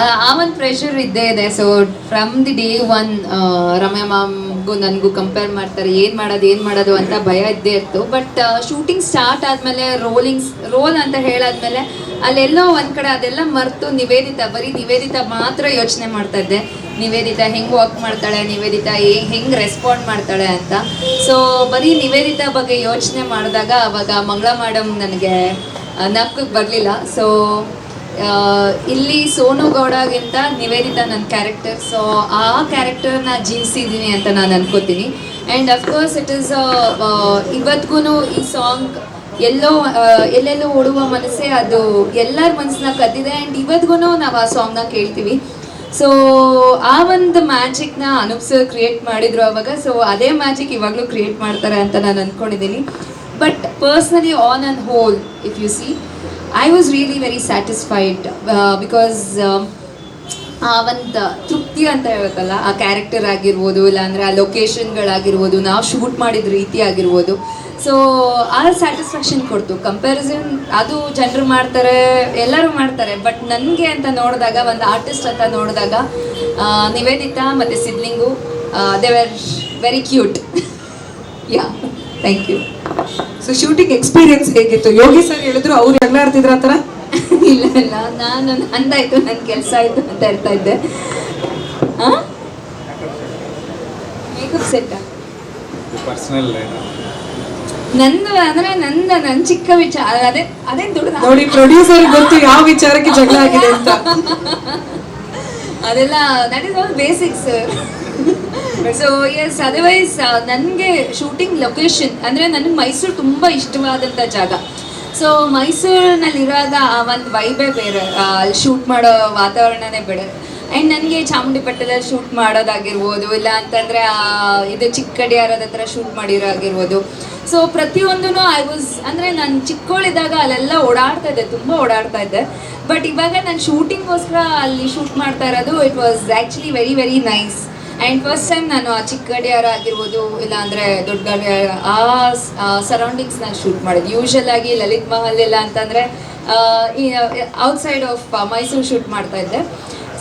ಆ ಒಂದು ಪ್ರೆಷರ್ ಇದ್ದೇ ಇದೆ. So from the day one Ramya ಮ್ಯಾಮ್ಗೂ ನನಗೂ ಕಂಪೇರ್ ಮಾಡ್ತಾರೆ, ಏನು ಮಾಡೋದು ಏನು ಮಾಡೋದು ಅಂತ ಭಯ ಇದ್ದೇ ಇತ್ತು. ಬಟ್ ಶೂಟಿಂಗ್ ಸ್ಟಾರ್ಟ್ ಆದಮೇಲೆ ರೋಲಿಂಗ್ಸ್ ರೋಲ್ ಅಂತ ಹೇಳಾದ್ಮೇಲೆ ಅಲ್ಲೆಲ್ಲೋ ಒಂದು ಕಡೆ ಅದೆಲ್ಲ ಮರೆತು ನಿವೇದಿತ, ಬರೀ ನಿವೇದಿತ ಮಾತ್ರ ಯೋಚನೆ ಮಾಡ್ತಾ ಇದ್ದೆ. ನಿವೇದಿತ ಹೆಂಗೆ ವಾಕ್ ಮಾಡ್ತಾಳೆ, ನಿವೇದಿತಾ ಹೆಂಗೆ ರೆಸ್ಪಾಂಡ್ ಮಾಡ್ತಾಳೆ ಅಂತ. ಸೊ ಬರೀ ನಿವೇದಿತ ಬಗ್ಗೆ ಯೋಚನೆ ಮಾಡಿದಾಗ ಅವಾಗ ಮಂಗಳ ಮೇಡಮ್ ನನಗೆ ನಕ್ಕಕ್ಕೆ ಬರಲಿಲ್ಲ. ಸೊ ಇಲ್ಲಿ ಸೋನು ಗೌಡಗಿಂತ ನಿವೇದಿತ ನನ್ನ ಕ್ಯಾರೆಕ್ಟರ್ ಸೊ ಆ ಕ್ಯಾರೆಕ್ಟರ್ನ ಜೀವಿಸಿದ್ದೀನಿ ಅಂತ ನಾನು ಅನ್ಕೋತೀನಿ. ಆ್ಯಂಡ್ ಅಫ್ಕೋರ್ಸ್ ಇಟ್ ಈಸ್ ಇವತ್ತಿಗೂ ಈ ಸಾಂಗ್ ಎಲ್ಲೋ ಎಲ್ಲೆಲ್ಲೋ ಓಡುವ ಮನಸ್ಸೇ ಅದು ಎಲ್ಲರ ಮನಸ್ಸನ್ನ ಕದ್ದಿದೆ. ಆ್ಯಂಡ್ ಇವತ್ತಿಗೂ ನಾವು ಆ ಸಾಂಗ್ನ ಕೇಳ್ತೀವಿ. ಸೊ ಆ ಒಂದು ಮ್ಯಾಜಿಕ್ನ ಅನುಪ್ಸರ್ ಕ್ರಿಯೇಟ್ ಮಾಡಿದ್ರು ಅವಾಗ. ಸೊ ಅದೇ ಮ್ಯಾಜಿಕ್ ಇವಾಗಲೂ ಕ್ರಿಯೇಟ್ ಮಾಡ್ತಾರೆ ಅಂತ ನಾನು ಅಂದ್ಕೊಂಡಿದ್ದೀನಿ but personally on and whole if you see I was really very satisfied because ಆ ಒಂದು ತೃಪ್ತಿ ಅಂತ ಹೇಳ್ಬೇಕಲ್ಲ, ಆ ಕ್ಯಾರೆಕ್ಟರ್ ಆಗಿರ್ಬೋದು, ಇಲ್ಲಾಂದರೆ ಆ ಲೊಕೇಶನ್ಗಳಾಗಿರ್ಬೋದು ನಾವು ಶೂಟ್ ಮಾಡಿದ ರೀತಿ ಆಗಿರ್ಬೋದು. ಸೊ ಆ ಸ್ಯಾಟಿಸ್ಫ್ಯಾಕ್ಷನ್ ಕೊಡ್ತು. ಕಂಪ್ಯಾರಿಸನ್ ಅದು ಜನರು ಮಾಡ್ತಾರೆ, ಎಲ್ಲರೂ ಮಾಡ್ತಾರೆ. ಬಟ್ ನನಗೆ ಅಂತ ನೋಡಿದಾಗ, ಒಂದು ಆರ್ಟಿಸ್ಟ್ ಅಂತ ನೋಡಿದಾಗ ನಿವೇದಿತಾ ಮತ್ತು Siddlingu they were very cute yeah thank you so shooting experience ಹೇಗಿತ್ತು? ಯೋಗಿ ಸರ್ ಹೇಳಿದ್ರು ಅವ್ರು ಎಲ್ಲ ಆಡ್ತಿದ್ರ ಆತರ ಇಲ್ಲ ಇಲ್ಲ. ನಾನು ಅಂದಾಯ್ತು ನನ್ನ ಕೆಲಸ ಆಯ್ತು ಅಂತ ಹೇಳ್ತಾ ಇದ್ದೆ. ಮೇಕಪ್ ಸೆಟ್ ಪರ್ಸನಲ್ ನಂದು ಅಂದ್ರೆ ನನ್ನ ನನ್ ಚಿಕ್ಕ ವಿಚಾರ ಅದೇ ಅದೇ ದುಡ್ಡು ನೋಡಿ ಪ್ರೊಡ್ಯೂಸರ್ ಗೊತ್ತು ಯಾವ ವಿಚಾರಕ್ಕೆ ಜಗಳ ಆಗಿದೆ ಅಂತ. ಅದೆಲ್ಲ that is all basics so yes otherwise ನನಗೆ ಶೂಟಿಂಗ್ ಲೊಕೇಶನ್ ಅಂದರೆ ನನಗೆ ಮೈಸೂರು ತುಂಬ ಇಷ್ಟವಾದಂಥ ಜಾಗ. ಸೊ ಮೈಸೂರಿನಲ್ಲಿರೋದ ಆ ಒಂದು ವೈಬೇ ಬೇರೆ. ಅಲ್ಲಿ ಶೂಟ್ ಮಾಡೋ ವಾತಾವರಣನೇ ಬೇರೆ. ಆ್ಯಂಡ್ ನನಗೆ ಚಾಮುಂಡಿ ಬೆಟ್ಟದಲ್ಲಿ ಶೂಟ್ ಮಾಡೋದಾಗಿರ್ಬೋದು, ಇಲ್ಲ ಅಂತಂದರೆ ಇದು ಚಿಕ್ಕಡಿಯಾರದ ಹತ್ರ ಶೂಟ್ ಮಾಡಿರೋ ಆಗಿರ್ಬೋದು ಸೊ ಪ್ರತಿಯೊಂದೂ ಐ ವಾಸ್ ಅಂದರೆ ನಾನು ಚಿಕ್ಕವಳಿದ್ದಾಗ ಅಲ್ಲೆಲ್ಲ ಓಡಾಡ್ತಾ ಇದ್ದೆ, ತುಂಬ ಓಡಾಡ್ತಾ ಇದ್ದೆ. ಬಟ್ ಇವಾಗ ನಾನು ಶೂಟಿಂಗ್ಗೋಸ್ಕರ ಅಲ್ಲಿ ಶೂಟ್ ಮಾಡ್ತಾ ಇರೋದು it was actually very very nice and first time ನಾನು ಆ ಚಿಕ್ಕ ಗಡಿಯಾರ ಆಗಿರ್ಬೋದು, ಇಲ್ಲ ಅಂದರೆ ದೊಡ್ಡ ಗಡಿಯಾರ ಆ ನಾನು ಶೂಟ್ ಮಾಡಿದ್ದು. ಯೂಶಲ್ ಆಗಿ ಲಲಿತ್ ಮಹಲ್ ಇಲ್ಲ ಅಂತಂದರೆ ಈ ಔಟ್ಸೈಡ್ ಆಫ್ ಮೈಸೂರು ಶೂಟ್ ಮಾಡ್ತಾ ಇದ್ದೆ.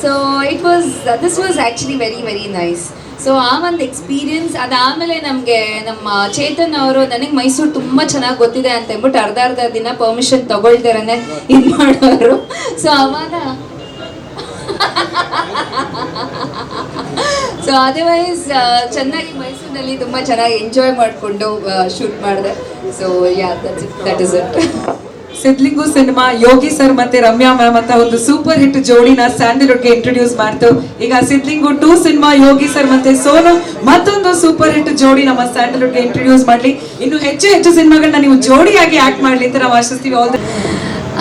So it was this was actually very very nice so ಆ ಒಂದು ಎಕ್ಸ್ಪೀರಿಯನ್ಸ್ ಅದಾದಮೇಲೆ ನಮಗೆ ನಮ್ಮ ಚೇತನ್ ಅವರು ನನಗೆ ಮೈಸೂರು ತುಂಬ ಚೆನ್ನಾಗಿ ಗೊತ್ತಿದೆ ಅಂತ ಹೇಳ್ಬಿಟ್ಟು ಅರ್ಧ ಅರ್ಧ ದಿನ ಪರ್ಮಿಷನ್ ತಗೊಳ್ತಾರನೆ ಇದು ಮಾಡೋರು. ಸೊ ಅವಾಗ ಸೊ ಅದರ್ವೈಸ್ ಚೆನ್ನಾಗಿ ಮೈಸೂರಿನಲ್ಲಿ ತುಂಬ ಚೆನ್ನಾಗಿ ಎಂಜಾಯ್ ಮಾಡಿಕೊಂಡು ಶೂಟ್ ಮಾಡಿದೆ. So yeah that's it that is it Sidlingu cinema Yogi sir ಮತ್ತೆ ರಮ್ಯಾ ಮ್ಯಾಮ್ ಅಂತ ಒಂದು ಸೂಪರ್ ಹಿಟ್ ಜೋಡಿನ ಸ್ಯಾಂಡಲ್ವುಡ್ಗೆ ಇಂಟ್ರೊಡ್ಯೂಸ್ ಮಾಡ್ತು. ಈಗ Siddlingu two cinema Yogi sir ಮತ್ತೆ ಸೋನು ಮತ್ತೊಂದು ಸೂಪರ್ ಹಿಟ್ ಜೋಡಿ ನಮ್ಮ ಸ್ಯಾಂಡಲ್ವುಡ್ಗೆ ಇಂಟ್ರೊಡ್ಯೂಸ್ ಮಾಡಲಿ. ಇನ್ನು ಹೆಚ್ಚು ಹೆಚ್ಚು ಸಿನಿಮಾಗಳನ್ನ ನೀವು ಜೋಡಿಯಾಗಿ ಆಕ್ಟ್ ಮಾಡಲಿ ಅಂತ ನಾವು ಆಶಿಸ್ತೀವಿ. ಆಲ್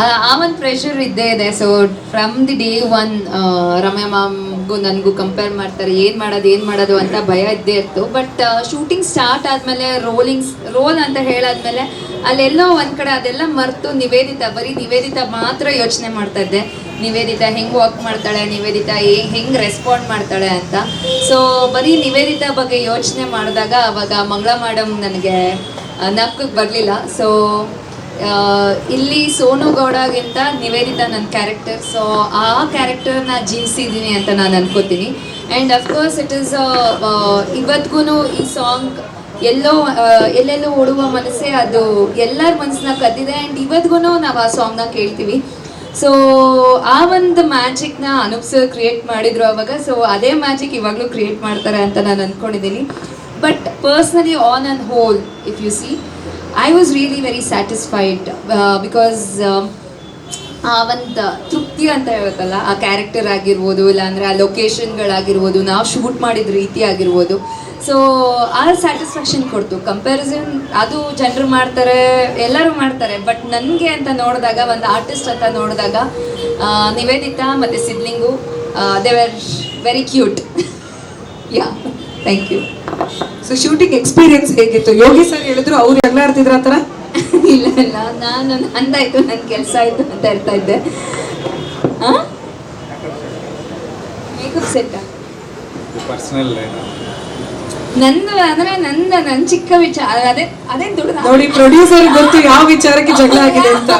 ಆ ಆ ಒಂದು ಪ್ರೆಷರ್ ಇದ್ದೇ ಇದೆ. So from the day one Ramya ಮ್ಯಾಮ್ಗೂ ನನಗೂ ಕಂಪೇರ್ ಮಾಡ್ತಾರೆ, ಏನು ಮಾಡೋದು ಏನು ಮಾಡೋದು ಅಂತ ಭಯ ಇದ್ದೇ ಇತ್ತು. ಬಟ್ ಶೂಟಿಂಗ್ ಸ್ಟಾರ್ಟ್ ಆದಮೇಲೆ ರೋಲಿಂಗ್ಸ್ ರೋಲ್ ಅಂತ ಹೇಳಾದ್ಮೇಲೆ ಅಲ್ಲೆಲ್ಲೋ ಒಂದು ಕಡೆ ಅದೆಲ್ಲ ಮರೆತು ನಿವೇದಿತ, ಬರೀ ನಿವೇದಿತ ಮಾತ್ರ ಯೋಚನೆ ಮಾಡ್ತಾ ಇದ್ದೆ. ನಿವೇದಿತ ಹೆಂಗೆ ವಾಕ್ ಮಾಡ್ತಾಳೆ, ನಿವೇದಿತ ಹೆಂಗೆ ರೆಸ್ಪಾಂಡ್ ಮಾಡ್ತಾಳೆ ಅಂತ. ಸೊ ಬರೀ ನಿವೇದಿತ ಬಗ್ಗೆ ಯೋಚನೆ ಮಾಡಿದಾಗ ಅವಾಗ ಮಂಗಳ ಮೇಡಮ್ ನನಗೆ ನಕ್ಕಕ್ಕೆ ಬರಲಿಲ್ಲ. ಸೊ ಇಲ್ಲಿ ಸೋನು ಗೌಡಗಿಂತ ನಿವೇದಿತಾ ನನ್ನ ಕ್ಯಾರೆಕ್ಟರ್ ಸೊ ಆ ಕ್ಯಾರೆಕ್ಟರ್ನ ಜೀವಿಸಿದ್ದೀನಿ ಅಂತ ನಾನು ಅನ್ಕೋತೀನಿ. ಆ್ಯಂಡ್ ಅಫ್ಕೋರ್ಸ್ ಇಟ್ ಈಸ್ ಇವತ್ತಿಗೂ ಈ ಸಾಂಗ್ ಎಲ್ಲೋ ಎಲ್ಲೆಲ್ಲೋ ಓಡುವ ಮನಸ್ಸೇ ಅದು ಎಲ್ಲರ ಮನಸ್ಸನ್ನ ಕದ್ದಿದೆ. ಆ್ಯಂಡ್ ಇವತ್ತಿಗೂ ನಾವು ಆ ಸಾಂಗ್ನ ಕೇಳ್ತೀವಿ. ಸೊ ಆ ಒಂದು ಮ್ಯಾಜಿಕ್ನ ಅನೂಪ್ ಸರ್ ಕ್ರಿಯೇಟ್ ಮಾಡಿದ್ರು ಅವಾಗ. ಸೊ ಅದೇ ಮ್ಯಾಜಿಕ್ ಇವಾಗಲೂ ಕ್ರಿಯೇಟ್ ಮಾಡ್ತಾರೆ ಅಂತ ನಾನು ಅಂದ್ಕೊಂಡಿದ್ದೀನಿ but personally on and whole if you see I was really very satisfied because ಆ ಒಂದು ತೃಪ್ತಿ ಅಂತ ಹೇಳುತ್ತಲ್ಲ ಆ ಕ್ಯಾರೆಕ್ಟರ್ ಆಗಿರ್ಬೋದು, ಇಲ್ಲಾಂದರೆ ಆ ಲೊಕೇಶನ್ಗಳಾಗಿರ್ಬೋದು ನಾವು ಶೂಟ್ ಮಾಡಿದ ರೀತಿ ಆಗಿರ್ಬೋದು. ಸೊ ಆ ಸ್ಯಾಟಿಸ್ಫ್ಯಾಕ್ಷನ್ ಕೊಡ್ತು. ಕಂಪ್ಯಾರಿಸನ್ ಅದು ಜನರು ಮಾಡ್ತಾರೆ, ಎಲ್ಲರೂ ಮಾಡ್ತಾರೆ. ಬಟ್ ನನಗೆ ಅಂತ ನೋಡಿದಾಗ, ಒಂದು ಆರ್ಟಿಸ್ಟ್ ಅಂತ ನೋಡಿದಾಗ ನಿವೇದಿತಾ ಮತ್ತು Siddlingu they were very cute yeah thank you so shooting experience ಹೇಗಿತ್ತು? ಯೋಗಿ ಸರ್ ಹೇಳಿದ್ರು ಅವ್ರು ಎಲ್ಲ ಆಡ್ತಿದ್ರ ಆತರ ಇಲ್ಲ ಇಲ್ಲ. ನಾನು ಅಂದಾಯ್ತು ನನ್ ಕೆಲಸ ಆಯ್ತು ಅಂತ ಹೇಳ್ತಾ ಇದ್ದೆ. ಮೇಕಪ್ ಸೆಟ್ ಪರ್ಸನಲ್ ನಂದು ಅಂದ್ರೆ ನನ್ನ ನನ್ ಚಿಕ್ಕ ವಿಚಾರ ಅದೇ ಅದೇ ದುಡ್ಡು ನೋಡಿ ಪ್ರೊಡ್ಯೂಸರ್ ಗೊತ್ತು ಯಾವ ವಿಚಾರಕ್ಕೆ ಜಗಳ ಆಗಿದೆ ಅಂತ.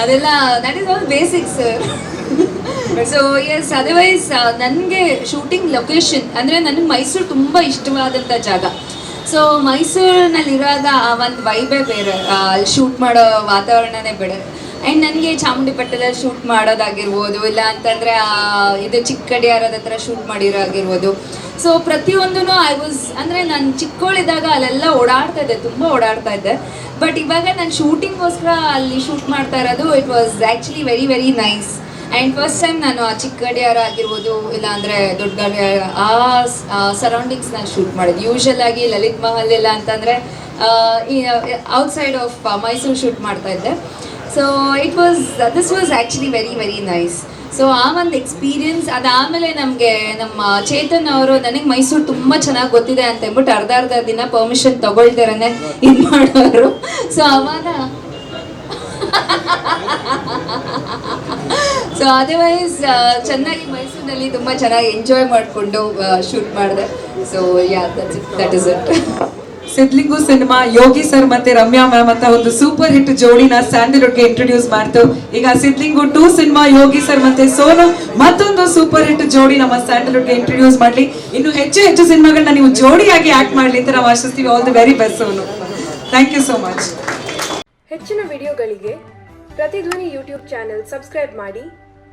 ಅದೆಲ್ಲ that is all basics so yes otherwise ನನಗೆ ಶೂಟಿಂಗ್ ಲೊಕೇಶನ್ ಅಂದರೆ ನನಗೆ ಮೈಸೂರು ತುಂಬ ಇಷ್ಟವಾದಂಥ ಜಾಗ. ಸೊ ಮೈಸೂರಿನಲ್ಲಿರುವಾಗ ಆ ಒಂದು ವೈಬೇ ಬೇರೆ ಅಲ್ಲಿ ಶೂಟ್ ಮಾಡೋ ವಾತಾವರಣನೇ ಬೇರೆ. ಆ್ಯಂಡ್ ನನಗೆ ಚಾಮುಂಡಿ ಬೆಟ್ಟದಲ್ಲಿ ಶೂಟ್ ಮಾಡೋದಾಗಿರ್ಬೋದು, ಇಲ್ಲ ಅಂತಂದರೆ ಇದು ಚಿಕ್ಕಡಿಯಾರದ ಹತ್ರ ಶೂಟ್ ಮಾಡಿರೋ ಆಗಿರ್ಬೋದು ಸೊ ಪ್ರತಿಯೊಂದೂ ಐ ವಾಸ್ ಅಂದರೆ ನಾನು ಚಿಕ್ಕವಳಿದ್ದಾಗ ಅಲ್ಲೆಲ್ಲ ಓಡಾಡ್ತಾ ಇದ್ದೆ, ತುಂಬ ಓಡಾಡ್ತಾ ಇದ್ದೆ. ಬಟ್ ಇವಾಗ ನಾನು ಶೂಟಿಂಗ್ಗೋಸ್ಕರ ಅಲ್ಲಿ ಶೂಟ್ ಮಾಡ್ತಾ ಇರೋದು it was actually very very nice and first time ನಾನು ಆ ಚಿಕ್ಕ ಗಡಿಯಾರ ಆಗಿರ್ಬೋದು, ಇಲ್ಲ ದೊಡ್ಡ ಗಡಿಯಾರ, ಆ ಸರೌಂಡಿಂಗ್ಸ್ನಲ್ಲಿ ಶೂಟ್ ಮಾಡಿದ್ದು. ಯೂಶಲ್ ಆಗಿ ಲಲಿತ್ ಮಹಲ್ ಇಲ್ಲ ಅಂತಂದರೆ ಔಟ್ಸೈಡ್ ಆಫ್ ಮೈಸೂರು ಶೂಟ್ ಮಾಡ್ತಾ ಇದ್ದೆ. So it was this was actually very very nice so ಆ ಒಂದು ಎಕ್ಸ್ಪೀರಿಯನ್ಸ್ ಅದಾದಮೇಲೆ ನಮಗೆ ನಮ್ಮ ಚೇತನ್ ಅವರು ನನಗೆ ಮೈಸೂರು ತುಂಬ ಚೆನ್ನಾಗಿ ಗೊತ್ತಿದೆ ಅಂತ ಹೇಳ್ಬಿಟ್ಟು ಅರ್ಧ ಅರ್ಧ ದಿನ ಪರ್ಮಿಷನ್ ತಗೊಳ್ತಾರನೆ ಇದು ಮಾಡೋರು. ಸೊ ಅವಾಗ ಸೊ ಅದರ್ವೈಸ್ ಚೆನ್ನಾಗಿ ಮೈಸೂರಿನಲ್ಲಿ ತುಂಬ ಚೆನ್ನಾಗಿ ಎಂಜಾಯ್ ಮಾಡಿಕೊಂಡು ಶೂಟ್ ಮಾಡಿದೆ. So yeah that's it that is it Sidlingu cinema Yogi sir ಮತ್ತೆ ರಮ್ಯಾ ಮ್ಯಾಮ್ ಅಂತ ಒಂದು ಸೂಪರ್ ಹಿಟ್ ಜೋಡಿನ ಸ್ಯಾಂಡಲ್ವುಡ್ಗೆ ಇಂಟ್ರೊಡ್ಯೂಸ್ ಮಾಡ್ತು. ಈಗ Siddlingu two cinema Yogi sir ಮತ್ತೆ ಸೋನು ಮತ್ತೊಂದು ಸೂಪರ್ ಹಿಟ್ ಜೋಡಿ ನಮ್ಮ ಸ್ಯಾಂಡಲ್ವುಡ್ಗೆ ಇಂಟ್ರೊಡ್ಯೂಸ್ ಮಾಡ್ಲಿ. ಇನ್ನು ಹೆಚ್ಚು ಹೆಚ್ಚು ಸಿನಿಮಾಗಳನ್ನ ನೀವು ಜೋಡಿಯಾಗಿ ಆಕ್ಟ್ ಮಾಡ್ಲಿ ಅಂತ ನಾವು ಆಶಿಸ್ತೀವಿ. All the very best Sonu. Thank you so much ಹೆಚ್ಚಿನ ವಿಡಿಯೋಗಳಿಗೆ ಪ್ರತಿಧ್ವನಿ ಯೂಟ್ಯೂಬ್ ಚಾನೆಲ್ ಸಬ್ಸ್ಕ್ರೈಬ್ ಮಾಡಿ.